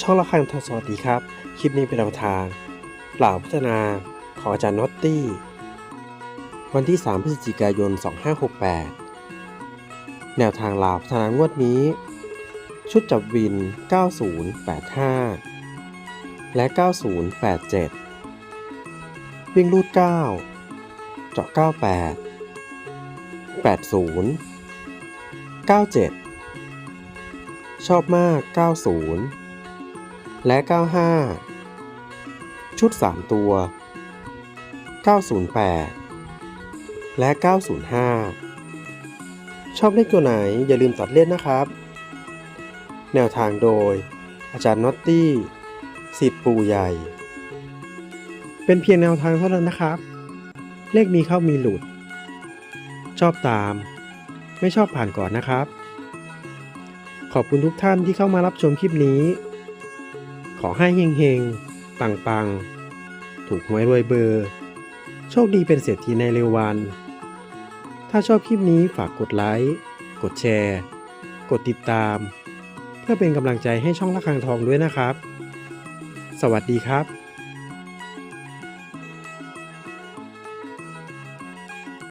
ช่องละครทองสวัสดีครับ คลิปนี้เป็นแนวทางเหล่าพัฒนาของอาจารย์น็อตตี้ วันที่ 3 พฤศจิกายน 2568 แนวทางเหล่าพัฒนางวดนี้ ชุดจับวิน 9085 และ 9087 วิ่งรูด 9 เจาะ 98 80 97 ชอบมาก 90 และ 95 ชุด 3 ตัว 908 และ 905 ชอบเลขตัวไหนอย่าลืมตัดเล่นนะครับ แนวทางโดย อาจารย์น็อตตี้สิทธิ์ปูใหญ่ เป็นเพียงแนวทางเท่านั้นนะครับ เลขมีเข้ามีหลุด ชอบตาม ไม่ชอบผ่านก่อนนะครับ ขอบคุณทุกท่านที่เข้ามารับชมคลิปนี้ ขอให้เฮงเฮงปังๆ ถูกหวยรวยเบอร์ โชคดีเป็นเศรษฐีในเร็ววัน ถ้าชอบคลิปนี้ฝากกดไลค์ กดแชร์ กดติดตาม เพื่อเป็นกำลังใจให้ช่องละคังทองด้วยนะครับ สวัสดีครับ